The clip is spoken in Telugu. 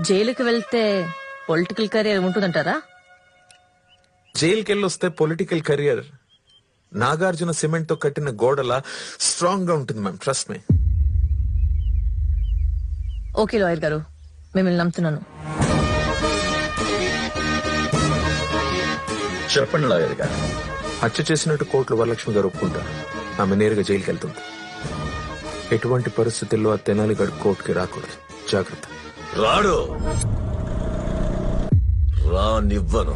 జైలుకి వెళ్తే పొలిటికల్ కెరీర్ ఉంటుందంటారా? జైలుకి వెళ్ళి వస్తే పొలిటికల్ కెరియర్ నాగార్జున సిమెంట్తో కట్టిన గోడల స్ట్రాంగ్గా ఉంటుంది ma'am trust me. Okay lawyer గారు మిమ్మల్ని నమ్ముతున్నాను. చెప్పండి లాయర్ గారు. హత్య చేసినట్టు కోర్టులో వరలక్ష్మి గారు ఒప్పుకుంటారు. ఆమె నేరుగా జైలుకి వెళ్తుంది ఎటువంటి పరిస్థితుల్లో ఆ తెనాలి గడు కోర్టుకి రాకూడదు. జాగ్రత్త. రాడు. రానివ్వను.